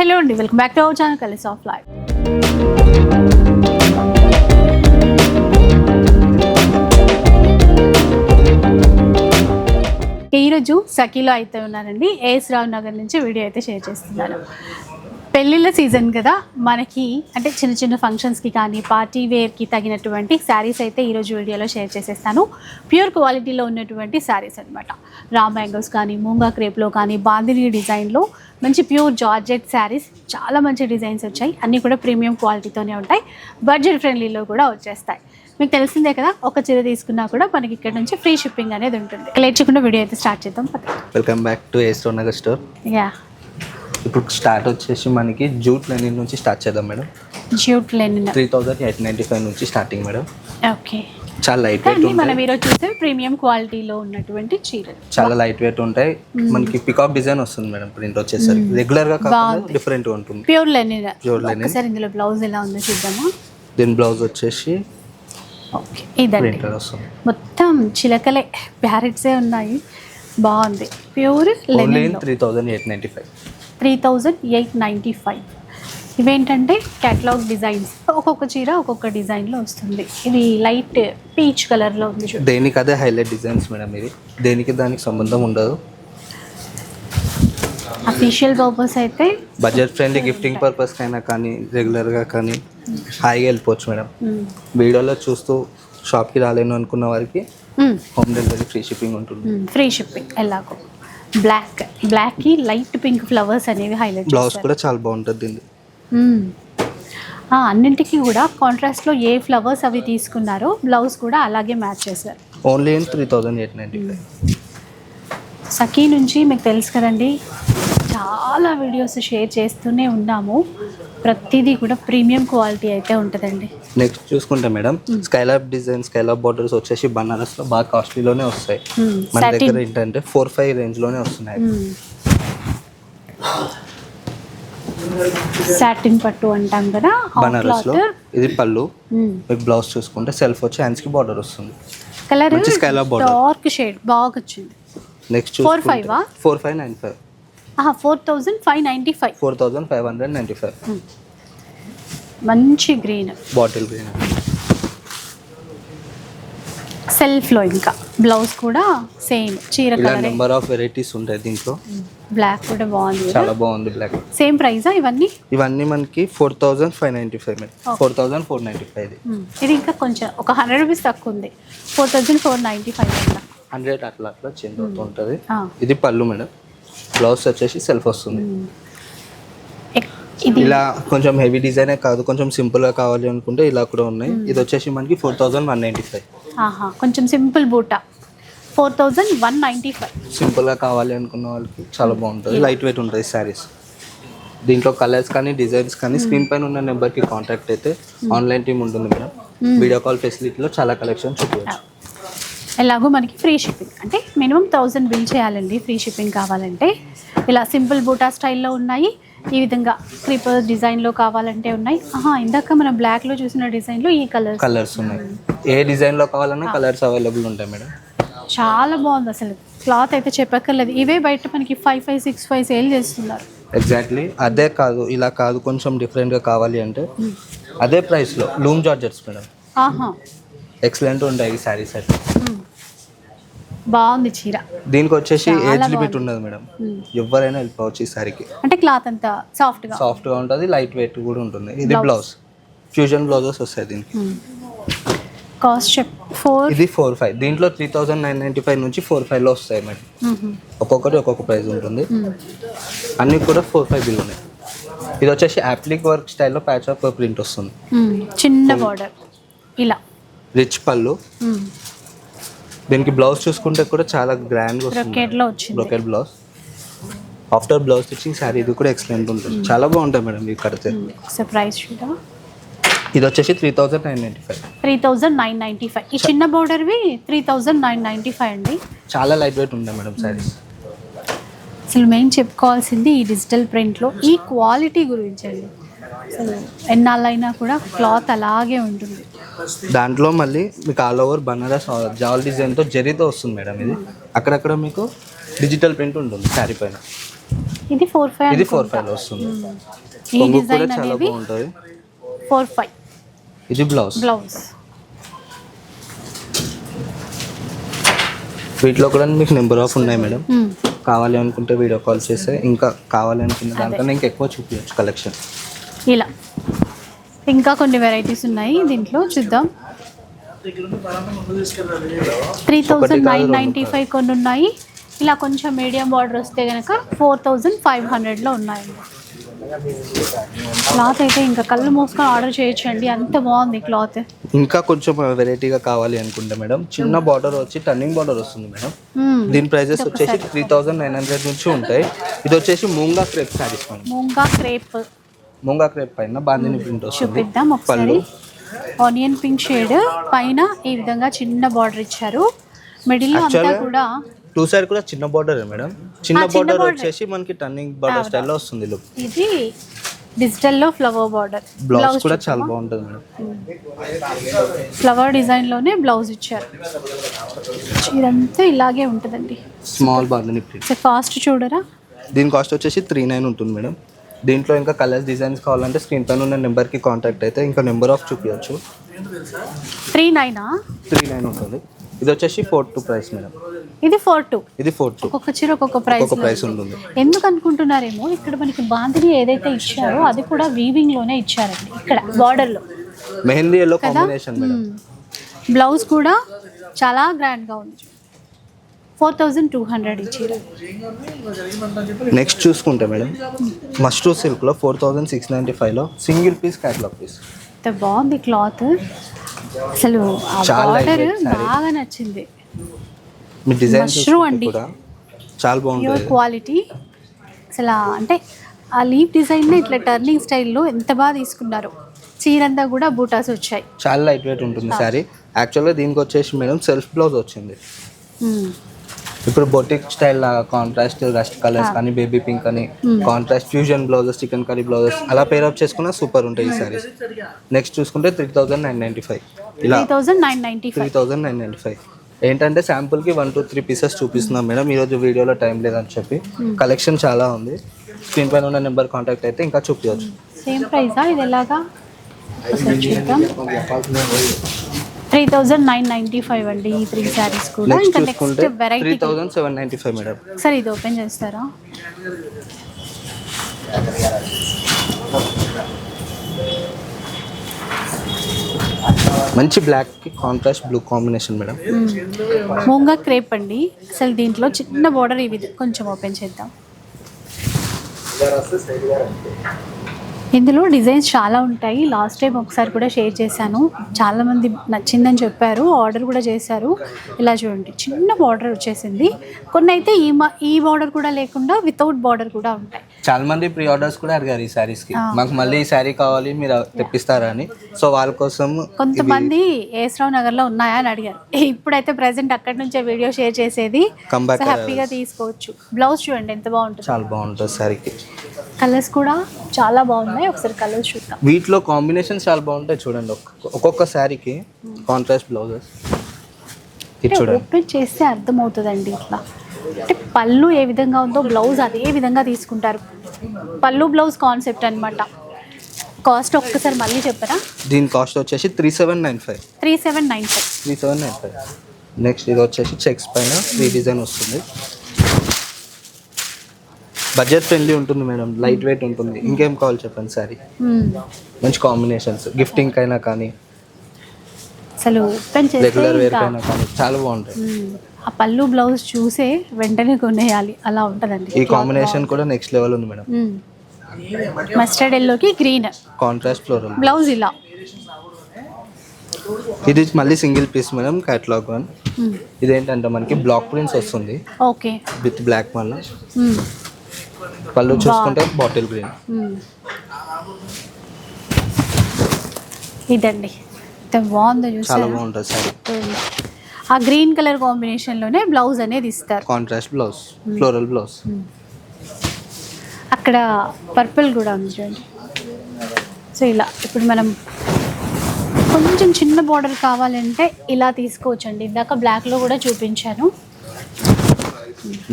Hello అండి welcome back to our channel కలిసి of life. ఈరోజు సఖీలో అయితే ఉన్నానండి ఏఎస్ రావు నగర్ నుంచి వీడియో అయితే షేర్ చేస్తున్నాను పెళ్ళిళ్ళ సీజన్ కదా మనకి అంటే చిన్న చిన్న ఫంక్షన్స్కి కానీ పార్టీ వేర్కి తగినటువంటి శారీస్ అయితే ఈరోజు వీడియోలో షేర్ చేసేస్తాను. ప్యూర్ క్వాలిటీలో ఉన్నటువంటి శారీస్ అనమాట రా మ్యాంగోస్ కానీ మూంగా క్రేప్లో కానీ బాందిని డిజైన్లో మంచి ప్యూర్ జార్జెట్ శారీస్ చాలా మంచి డిజైన్స్ వచ్చాయి. అన్నీ కూడా ప్రీమియం క్వాలిటీతోనే ఉంటాయి. బడ్జెట్ ఫ్రెండ్లీలో కూడా వచ్చేస్తాయి. మీకు తెలిసిందే కదా ఒక చీర తీసుకున్నా కూడా మనకి ఇక్కడ నుంచి ఫ్రీ షిప్పింగ్ అనేది ఉంటుంది. లేట్ చేయకుండా వీడియో అయితే స్టార్ట్ చేద్దాం వెల్కమ్ బ్యాక్ టు ఏస్టో నగర్ స్టోర్ యా ఇప్పుడు స్టార్ట్ వచ్చేసి మనకి జూట్ లెనిన్ నుంచి స్టార్ట్ చేద్దాం madam. Jute linen. Three thousand eight ninety five నుంచి స్టార్టింగ్ మేడం. ఓకే. చాలా లైట్ వెయిట్ మనం ఈరోజు చూస్తే ప్రీమియం క్వాలిటీలో ఉన్నటువంటి చీరలు. చాలా లైట్ వెయిట్ ఉంటాయి. మనకి పికాక్ డిజైన్ వస్తుంది మేడం ప్రింట్ వచ్చేసరికి. రెగ్యులర్గా కాకుండా. డిఫరెంట్ ఉంటుంది. Pure linen Pure linen. ఒకసారి ఇందులో బ్లౌజ్ ఎలా ఉందో చూద్దామా? దీని బ్లౌజ్ వచ్చేసి ఇదండి. మొత్తం చిలకలే. ప్యారెట్సే ఉన్నాయి. బాగుంది. Pure linen three thousand eight ninety five three thousand eight ninety five ఇవేంటంటే క్యాటలాగ్ డిజైన్స్ ఒక్కొక్క చీర ఒక్కొక్క డిజైన్లో వస్తుంది. ఇది లైట్ పీచ్ కలర్లో ఉంది దేనికి అదే హైలైట్ డిజైన్స్ మేడం ఇది దేనికి దానికి సంబంధం ఉండదు. అఫీషియల్ పర్పస్ అయితే బడ్జెట్ ఫ్రెండ్లీ గిఫ్టింగ్ పర్పస్ కైనా కానీ రెగ్యులర్గా కానీ హాయిగా వెళ్ళిపోవచ్చు మేడం మ్మ్. వీడియోలో చూస్తూ షాప్కి రాలేను అనుకున్న వారికి. హోమ్ డెలివరీ ఫ్రీ షిప్పింగ్ ఉంటుంది. ఫ్రీ షిప్పింగ్ ఎలాగో. బ్లాక్ బ్లాక్కి లైట్ పింక్ ఫ్లవర్స్ అనేవి హైలైట్ బ్లౌజ్ కూడా చాలా బాగుంటుంది దీన్ని. ఆ, అన్నింటికి కూడా కాంట్రాస్ట్లో ఏ ఫ్లవర్స్ అవి తీసుకున్నారో బ్లౌజ్ కూడా అలాగే మ్యాచ్ చేశారు. Only in three thousand eight ninety Sakhi నుంచి మీకు తెలుసు కదండి చాలా వీడియోస్ షేర్ చేస్తూనే ఉన్నాము. ప్రతిదీ కూడా ప్రీమియం క్వాలిటీ అయితే ఉంటుందండి. నెక్స్ట్ చూసుకుంటే madam skylab design skylab borders వచ్చేసి బనారస్లో బాగా కాస్ట్లీలోనే వస్తాయి మ్మ్. మన. దగ్గర ఏంటంటే ఫోర్ ఫైవ్ రేంజ్లోనే వస్తున్నాయి మ్మ్. సాటిన్ పట్టు అంటాం కదా ఆ బనారస్లో క్లాత్ ఇది పళ్ళు మ్మ్. మీకు బ్లౌజ్ చూసుకుంటే సెల్ఫ్ వచ్చి హ్యాండ్స్కి బార్డర్ వస్తుంది colour scallop border. Dark shade బాగా వచ్చింది నెక్స్ట్ five ఆ? Four five nine five four thousand five ninety five four thousand five hundred ninety five మంచి గ్రీన్ బాటిల్ గ్రీన్ సెల్ఫ్లో ఇంకా. బ్లౌజ్ కూడా సేమ్ చీర కలర్ నెంబర్ ఆఫ్ వెరైటీస్ ఉంటాయి దీంట్లో. బ్లాక్ కూడా బాగుంది చాలా బాగుంది బ్లాక్ సేమ్ ప్రైజా ఇవన్నీ? ఇవన్నీ మనకి four thousand five ninety five four thousand four ninety five ఇది. ఇంకా కొంచెం ఒక హండ్రెడ్ రూపీస్ తక్కువ ఉంది. Four thousand four ninety five hundred అట్లా అట్లా చేంజ్ అవుతూ ఉంటుంది. ఆ. ఇది పళ్ళు మేడం. బ్లౌజ్ వచ్చేసి సెల్ఫ్ వస్తుంది. ఇది ఇలా కొంచెం హెవీ డిజైనే కాదు కొంచెం సింపుల్గా కావాలి అనుకుంటే ఇలా కూడా ఉన్నాయి. ఇది వచ్చేసి మనకి four thousand one ninety five కొంచెం సింపుల్ బూటా. Four thousand one ninety five సింపుల్గా కావాలి అనుకున్న వాళ్ళకి చాలా బాగుంటుంది. లైట్ వెయిట్ ఉంటుంది శారీస్ దీంట్లో కలర్స్ కానీ డిజైన్స్ కానీ స్క్రీన్ పైన ఉన్న నెంబర్కి కాంటాక్ట్ అయితే ఆన్లైన్ టీమ్ ఉంటుంది మేడం. వీడియో కాల్ ఫెసిలిటీలో చాలా కలెక్షన్ చూపించవచ్చు. ఎలాగో మనకి ఫ్రీ షిప్పింగ్ అంటే మినిమం థౌజండ్ బిల్ చేయాలండి ఫ్రీ షిప్పింగ్ కావాలంటే. ఇలా సింపుల్ బూటా స్టైల్లో ఉన్నాయి. ఈ విధంగా క్రీపర్ డిజైన్లో కావాలంటే ఉన్నాయి. ఆహా ఇందాక మనం బ్లాక్లో చూసిన డిజైన్లో ఈ కలర్స్. కలర్స్ ఉన్నాయి. ఏ డిజైన్లో కావాలన్నా కలర్స్ అవైలబుల్ ఉంటాయి మేడం. చాలా బాగుంది అసలు. క్లాత్ అయితే చెప్పక్కర్లేదు. ఇవే బయట మనకి five five six five sale చేస్తున్నారు. ఎగ్జాక్ట్లీ అదే కాదు ఇలా కాదు కొంచెం డిఫరెంట్గా కావాలి అంటే అదే ప్రైస్లో లూమ్ జార్జెట్స్ మేడం. ఆహా. ఎక్సలెంట్ ఉంటాయి ఈ శారీస్ అయితే. బాగుంది చీర. దీనికి వచ్చేసి ఏజ్ లిమిట్. ఉండదు మేడం. ఎవరైనా వెళ్ళిపోవచ్చు ఈ సారీకి. అంటే క్లాత్ అంతా సాఫ్ట్గా సాఫ్ట్గా ఉంటుంది లైట్ వెయిట్ కూడా ఉంటుంది. ఇది బ్లౌజ్ ఫ్యూజన్ బ్లౌజెస్ వస్తాయి దీనికి. కాస్ట్ చెప్ ఫోర్ ఇది ఫోర్ ఫైవ్ దీంట్లో three thousand nine ninety five నుంచి ఫోర్ ఫైవ్లో వస్తాయి మేడం. ఒక్కొక్కటి ఒక్కొక్క ప్రైస్ ఉంటుంది. అన్నీ కూడా ఫోర్ ఫైవ్ బిల్ ఉన్నాయి. ఇది వచ్చేసి అప్లిక్ వర్క్ స్టైల్లో ప్యాచ్ ఆఫ్ ప్రింట్ వస్తుంది. చిన్న బార్డర్ ఇలా. రిచ్ పళ్ళు. దీనికి బ్లౌజ్ చూసుకుంటే కూడా చాలా వస్తుంది. బ్రొకెట్లో వచ్చింది. Brocade blouse after blouse stitching sari ఇది కూడా ఎక్సలెంట్ ఉంటుంది. చాలా బాగుంటాయి మేడం కడితే ఒకసారి ప్రైస్ చూడా ఇది వచ్చేసి three thousand nine ninety five three thousand nine ninety five ఈ చిన్న బార్డర్వి three thousand nine ninety five అండి. చాలా లైట్ వెయిట్ ఉంటాయి మేడం శారీస్ అసలు మెయిన్ చెప్పుకోవాల్సింది ఈ డిజిటల్ ప్రింట్లో ఈ క్వాలిటీ గురించి అండి. అసలు ఎన్నాళ్ళైనా కూడా క్లాత్ అలాగే ఉంటుంది. దాంట్లో మళ్ళీ మీకు ఆల్ ఓవర్ బనారస్ జాల్ డిజైన్తో జరీతో వస్తుంది మేడం ఇది. అక్కడక్కడ మీకు డిజిటల్ ప్రింట్ ఉంటుంది శారీ పైన. ఇది ఫోర్ ఫైవ్ ఇది ఫోర్ ఫైవ్ వస్తుంది. కొంగు కూడా డిజైన్ చాలా బాగుంటుంది. ఫోర్ ఫైవ్ ఇది బ్లౌజ్ బ్లౌజ్ వీటిలో కూడా మీకు నెంబర్ ఆఫ్ ఉన్నాయి మేడం. కావాలి అనుకుంటే వీడియో కాల్ చేస్తే ఇంకా కావాలి అనుకున్న దానికన్నా ఇంకా ఎక్కువ చూపించచ్చు కలెక్షన్ ఇలా. ఇంకా కొన్ని వెరైటీస్ ఉన్నాయి. దీంట్లో చూద్దాం. Three thousand nine ninety five కొన్ని ఉన్నాయి ఇలా కొంచెం మీడియం బార్డర్ వస్తే కనుక ఫోర్ థౌజండ్ ఫైవ్ హండ్రెడ్లో ఉన్నాయండి క్లాత్ అయితే ఇంకా కళ్ళు మూసుకొని ఆర్డర్ చేయొచ్చండి. అంత బాగుంది క్లాత్. ఇంకా కొంచెం వెరైటీగా కావాలి అనుకుంటే మేడం. చిన్న బార్డర్ వచ్చి టర్నింగ్ బార్డర్ వస్తుంది మేడం. దీని ప్రైజెస్ వచ్చేసి త్రీ థౌజండ్ నైన్ హండ్రెడ్ నుంచి ఉంటాయి. ఇది వచ్చేసి moonga crepe madam. Moonga crepe. Moonga crepe పైన బాందిని ప్రింట్ వస్తుంది. చూపిద్దాం ఒకసారి. Onion pink shade. పైన ఈ విధంగా చిన్న బార్డర్ ఇచ్చారు. మిడిల్ అంతా Actually- కూడా టూ సైడ్ కూడా చిన్న బార్డర్ మేడం. చిన్న బార్డర్ border. వచ్చేసి మనకి టర్నింగ్ బార్డర్ స్టైల్లో వస్తుంది లుక్ ఇది డిజిటల్లో ఫ్లవర్ బార్డర్ బ్లౌజ్ కూడా చాలా బాగుంటుంది మేడం. ఫ్లవర్ డిజైన్లోనే బ్లౌజ్ ఇచ్చారు. ఇదంతా ఇలాగే ఉంటుందండి. స్మాల్ బాందిని ప్రింట్ ఫాస్ట్ చూడరా? దీని కాస్ట్ వచ్చేసి త్రీ నైన్ ఉంటుంది మేడం. దీంట్లో ఇంకా కలర్స్ డిజైన్స్ కావాలంటే స్క్రీన్ పైన ఉన్న నెంబర్కి కాంటాక్ట్ అయితే ఇంకా నెంబర్ ఆఫ్ చూపించచ్చు త్రీ నైనా? త్రీ నైన్ ఉంటుంది. ఇది వచ్చేసి ఫోర్ టూ ప్రైస్ మేడం ఇది ఫోర్ టూ ఇది ఫోర్ టూ ఒక్కొక్క చీర ఒక్కొక్క ప్రైస్ ఒక్కొక్క ప్రైస్ ఉంటుంది. ఎందుకు అనుకుంటున్నారేమో ఇక్కడ మనకి బాందిని ఏదైతే ఇచ్చారో అది కూడా వీవింగ్లోనే ఇచ్చారండి. ఇక్కడ బార్డర్లో. Mehndi yellow combination madam blouse కూడా చాలా గ్రాండ్గా ఉంది. ఫోర్ థౌజండ్ టూ హండ్రెడ్ ఇచ్చారు. నెక్స్ట్ చూసుకుంటే మేడం మస్ట్రూ సిల్క్లో ఫోర్ థౌజండ్ సిక్స్ నైంటీ ఫైవ్లో సింగిల్ పీస్ క్యాట్లాగ్ పీస్. ఎంత బాగుంది క్లాత్. అసలు బార్డర్. బాగా నచ్చింది. మీ డిజైన్ Mushroom అండి. చాలా బాగుంటుంది. క్వాలిటీ. అసలు అంటే ఆ లీఫ్ డిజైన్ ఇట్లా టర్నింగ్ స్టైల్లో ఎంత బాగా తీసుకున్నారు. చీరంతా కూడా బూటాస్ వచ్చాయి. చాలా లైట్ వెయిట్ ఉంటుంది శారీ యాక్చువల్గా దీనికి వచ్చేసి మేడం సెల్ఫ్ బ్లౌజ్ వచ్చింది. ఇప్పుడు బొటిక్ స్టైల్ లాగా కాంట్రాస్ట్ రస్ట్ కలర్స్ కానీ బేబీ పింక్ అని contrast fusion blouses chicken curry blouses అలా పేరప్ చేసుకున్నా సూపర్ ఉంటాయి ఈ సారీస్ నెక్స్ట్ చూసుకుంటే three thousand nine ninety five ఇలా three thousand nine ninety three five ఏంటంటే శాంపుల్కి వన్ టూ త్రీ పీసెస్ చూపిస్తున్నాం మేడం ఈరోజు వీడియోలో టైం లేదని చెప్పి కలెక్షన్ చాలా ఉంది స్క్రీన్ పైన ఉన్న నెంబర్ కాంటాక్ట్ అయితే ఇంకా చూపించవచ్చు సేమ్ ప్రైజా ఇది ఎలాగా three thousand nine ninety five అండి ఈ త్రీ శారీస్ కూడా. ఇంకా next variety thousand seven ninety five madam ఒకసారి ఇది ఓపెన్ చేస్తారా? మంచి బ్లాక్కి contrast blue combination madam moonga crepe అండి. అసలు దీంట్లో చిన్న బార్డర్ ఇవి కొంచెం ఓపెన్ చేద్దాం. ఇందులో డిజైన్స్ చాలా ఉంటాయి. లాస్ట్ టైం ఒకసారి కూడా షేర్ చేశాను. చాలా మంది నచ్చిందని చెప్పారు. ఆర్డర్ కూడా చేశారు. ఇలా చూడండి. చిన్న బార్డర్ వచ్చేసింది. కొన్ని అయితే ఈ మా ఈ బార్డర్ కూడా లేకుండా వితౌట్ బార్డర్ కూడా ఉంటాయి. చాలా మంది ప్రీ ఆర్డర్స్ కూడా అడిగారు ఈ శారీస్కి. మాకు మళ్ళీ ఈ శారీ కావాలి మీరు తెప్పిస్తారా అని. సో వాళ్ళ కోసం కొంతమంది ఏస్రావు నగర్లో ఉన్నాయా అని అడిగారు. ఇప్పుడైతే ప్రజెంట్ అక్కడి నుంచే వీడియో షేర్ చేసేది. హ్యాపీగా తీసుకోవచ్చు. బ్లౌజ్ చూడండి ఎంత బాగుంటుంది. చాలా బాగుంటుంది శారీకి కలర్స్ కూడా చాలా బాగున్నాయి. ఒకసారి కలర్స్ చూద్దాం. వీటిలో కాంబినేషన్స్ చాలా బాగుంటాయి చూడండి. ఒక్కొక్క- శారీకి కాంట్రాస్ట్ బ్లౌజెస్ ఓపెన్ చేస్తే అర్థమవుతుందండి ఇట్లా. అంటే పళ్ళు ఏ విధంగా ఉందో బ్లౌజ్ అదే విధంగా తీసుకుంటారు. పళ్ళు బ్లౌజ్ కాన్సెప్ట్ అన్నమాట. కాస్ట్ ఒక్కసారి మళ్ళీ చెప్పరా? దీని కాస్ట్ వచ్చేసి three seven nine five three seven nine five three seven nine five next ఇది వచ్చేసి చెక్స్ పైన త్రీ డిజైన్ వస్తుంది. బడ్జెట్ ఫ్రెండ్లీ ఉంటుంది మేడం లైట్ వెయిట్ ఉంటుంది. ఇంకేం కావాలి చెప్పండి శారీ మంచి కాంబినేషన్స్ గిఫ్టింగ్ అయినా కానీ అసలు ఓపెన్ చేస్తే రెగ్యులర్ వేర్ ఇంకా. కైనా కానీ చాలా బాగుంటాయి. మ్మ్. ఆ పళ్ళు బ్లౌజ్ చూసే వెంటనే కొనేయాలి. అలా ఉంటుందండి. ఈ కాంబినేషన్ కూడా నెక్స్ట్ లెవెల్ ఉంది మేడం. మస్టర్డ్ ఎల్లోకి గ్రీన్ కాంట్రాస్ట్ ఫ్లోరల్ బ్లౌజ్ ఇలా. ఇది మళ్ళీ single piece madam catalogue one ఇదేంటంటే మనకి బ్లాక్ ప్రింట్స్ వస్తుంది. ఓకే విత్ బ్లాక్ మళ్ళీ. పళ్ళు చూసుకుంటే బాటిల్ గ్రీన్. ఇదండి. బాగుందో చాలా బాగుంటుంది సారీ. ఆ గ్రీన్ కలర్ కాంబినేషన్లోనే బ్లౌజ్ అనేది ఇస్తారు. కాంట్రాస్ట్ బ్లౌజ్ ఫ్లోరల్ బ్లౌజ్ అక్కడ పర్పుల్ కూడా ఉంది చూడండి. సో ఇలా ఇప్పుడు మనం కొంచెం చిన్న బార్డర్ కావాలంటే ఇలా తీసుకోవచ్చండి. ఇందాక బ్లాక్లో కూడా చూపించాను.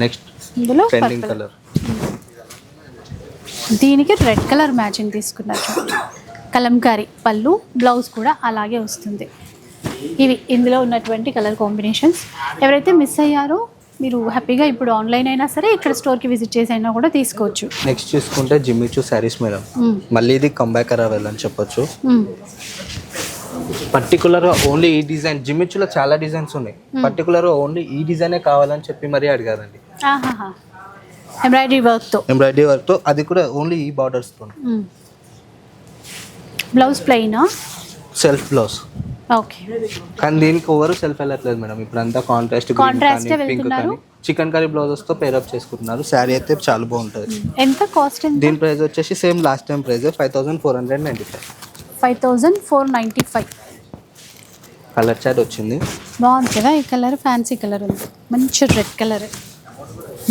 నెక్స్ట్ ఇందులో పర్పుల్ కలర్ దీనికి రెడ్ కలర్ మ్యాచింగ్ తీసుకున్నారు. కలంకారీ పళ్ళు బ్లౌజ్ కూడా అలాగే వస్తుంది. ఇవి ఇందులో ఉన్నటువంటి కలర్ కాంబినేషన్స్. ఎవరైతే మిస్ అయ్యారో మీరు హ్యాపీగా ఇప్పుడు ఆన్లైన్ అయినా సరే ఇక్కడ స్టోర్కి విజిట్ చేసి అయినా కూడా తీసుకోవచ్చు. నెక్స్ట్ చూసుకుంటే జిమ్మిచూ శారీస్ మేడం. మళ్ళీ ఇది కంబ్యాక్ అరవెల్ అని చెప్పొచ్చు. పర్టికులర్గా ఓన్లీ ఈ డిజైన్ జిమ్మిచ్చులో చాలా డిజైన్స్ ఉన్నాయి. పర్టికులర్గా ఓన్లీ ఈ డిజైనే కావాలని చెప్పి మరీ అడిగారండి. ఎంబ్రాయిడరీ వర్క్తో ఎంబ్రాయిడరీ వర్క్తో అది కూడా ఓన్లీ ఈ బార్డర్స్తో బ్లౌజ్ ప్లెయినా సెల్ఫ్ బ్లౌజ్ ఓకే కానీ దీనికి ఓవర్ సెల్ఫ్ వెళ్ళట్లేదు మేడం ఇప్పుడు అంతా కాంట్రాస్ట్ ఏ పింక్? కానీ. చికెన్ కర్రీ బ్లౌజెస్తో పేరప్ చేసుకుంటున్నారు. శారీ అయితే చాలా బాగుంటుంది. ఎంత కాస్ట్ దీని ప్రైస్ వచ్చేసి same last time price five thousand four hundred ninety five five thousand four ninety five colour chat వచ్చింది. బాగుంది కదా. ఈ కలర్ ఫ్యాన్సీ కలర్ ఉంది. మంచి red colour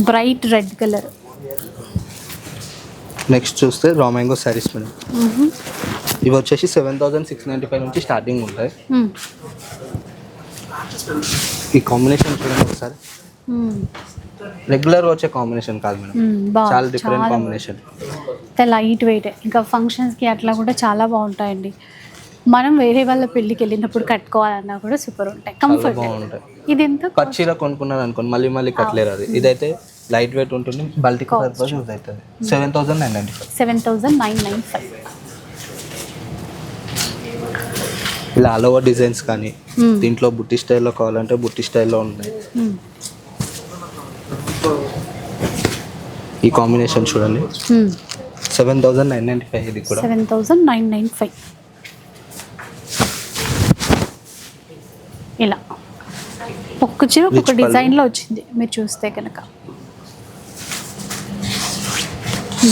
bright red colour. Next చూస్తే రా మ్యాంగో శారీస్ మేడం. ఇవి వచ్చేసి seven thousand six ninety five నుంచి స్టార్టింగ్ ఉంటాయి. ఈ కాంబినేషన్ చూడండి ఒకసారి. రెగ్యులర్ వచ్చే కాంబినేషన్ కాదు మేడం. చాలా డిఫరెంట్ కాంబినేషన్ లైట్ వెయిట్ ఇంకా ఫంక్షన్స్కి అట్లా కూడా చాలా బాగుంటాయండి. మనం వేరే వాళ్ళ పెళ్ళికి వెళ్ళినప్పుడు కట్టుకోవాలన్నా కూడా సూపర్ ఉంటాయి. కంఫర్ట్ ఇది ఎంత పచ్చి చీర కొనుక్కున్నాను అనుకోండి మళ్ళీ మళ్ళీ కట్టలేరు అది. ఇదైతే లైట్ వెయిట్ ఉంటుంది బల్టిక్ పర్పస్ యూజ్ అవుతుంది. Seven thousand nine five seven thousand nine nine five ఇలా ఆల్ ఓవర్ డిజైన్స్ కానీ దీంట్లో బుట్టి స్టైల్లో కావాలంటే బుట్టి స్టైల్లో ఉన్నాయి. ఈ కాంబినేషన్ చూడండి. Seven thousand nine ninety five ఇది కూడా. Seven thousand nine nine five ఇలా. ఒక్క చీర ఒక్కొక్క. డిజైన్లో వచ్చింది. మీరు చూస్తే కనుక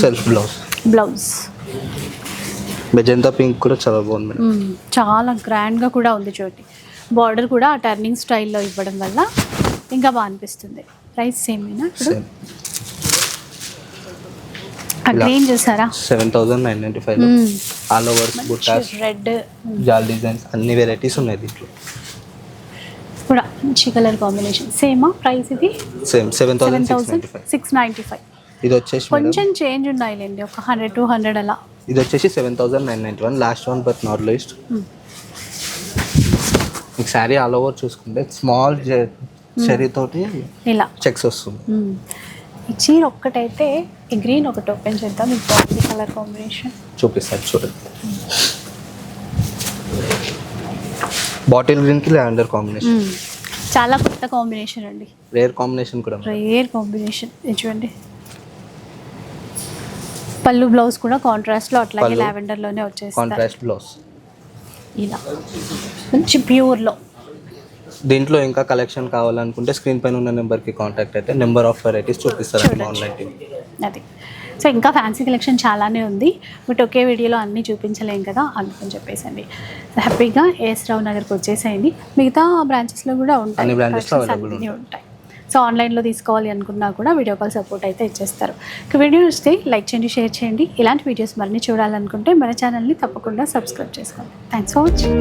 self blouse blouse magenta pink కూడా చాలా బాగుంది. చాలా గ్రాండ్గా కూడా ఉంది చోటి. బార్డర్ కూడా ఆ టర్నింగ్ స్టైల్లో ఇవ్వడం వల్ల ఇంకా బాగా అనిపిస్తుంది. ప్రైస్ సేమేనా. గ్రీన్ చూసారా? Seven thousand nine ninety five all overs బుట్టాస్ red జాల్ డిజైన్స్ అన్ని వెరైటీస్ ఉన్నాయి దీంట్లో. కూడా మంచి కలర్ కాంబినేషన్. సేమా? ప్రైస్ ఇది? Same seven thousand six ninety five ఇది వచ్చేసి కొంచెం చేంజ్ ఉన్నాయిలేండి ఒక హండ్రెడ్ టూ హండ్రెడ్ అలా. ఇది వచ్చేసి seven thousand nine ninety one last one but not least మీకు శారీ ఆల్ ఓవర్ చూసుకుంటే స్మాల్ చెరీ తోటి ఇలా. చెక్స్ వస్తుంది. మ్మ్. ఈ చీర ఒక్కటైతే ఈ గ్రీన్ ఒకటి ఓపెన్ చేద్దాం మీకు బాగుంది కలర్ కాంబినేషన్ చూపిస్తారు చూడండి. బాటిల్ గ్రీన్కి లావెండర్ కాంబినేషన్. చాలా కొత్త కాంబినేషన్ అండి. రేర్ కాంబినేషన్ కూడా రేర్ కాంబినేషన్. ఇది చూడండి. పళ్ళు బ్లౌజ్ కూడా కాంట్రాస్ట్లో అట్లాగే పళ్ళు. లావెండర్లోనే వచ్చేస్తారు కాంట్రాస్ట్ బ్లౌజ్. ఇలా. మంచి ప్యూర్లో దీంట్లో ఇంకా కలెక్షన్ కావాలనుకుంటే స్క్రీన్ పైన ఉన్న నెంబర్కి కాంటాక్ట్ అయితే నెంబర్ ఆఫ్ వెరైటీస్ చూపిస్తారు. ఆన్లైన్ టీమ్ అది. సో ఇంకా ఫ్యాన్సీ కలెక్షన్ చాలానే ఉంది బట్ ఒకే వీడియోలో అన్నీ చూపించలేం కదా అందుకని చెప్పేసండి. హ్యాపీగా ఏఎస్ రావు నగర్కి వచ్చేసేయండి. మిగతా బ్రాంచెస్లో కూడా ఉంటాయి అన్ని ఉంటాయి. సో ఆన్లైన్లో తీసుకోవాలి అనుకున్నా కూడా వీడియో కాల్ సపోర్ట్ అయితే ఇచ్చేస్తారు. ఇక వీడియో వస్తే లైక్ చేయండి షేర్ చేయండి. ఇలాంటి వీడియోస్ మరిన్ని చూడాలనుకుంటే మన ఛానల్ని తప్పకుండా సబ్స్క్రైబ్ చేసుకోండి. Thanks for watching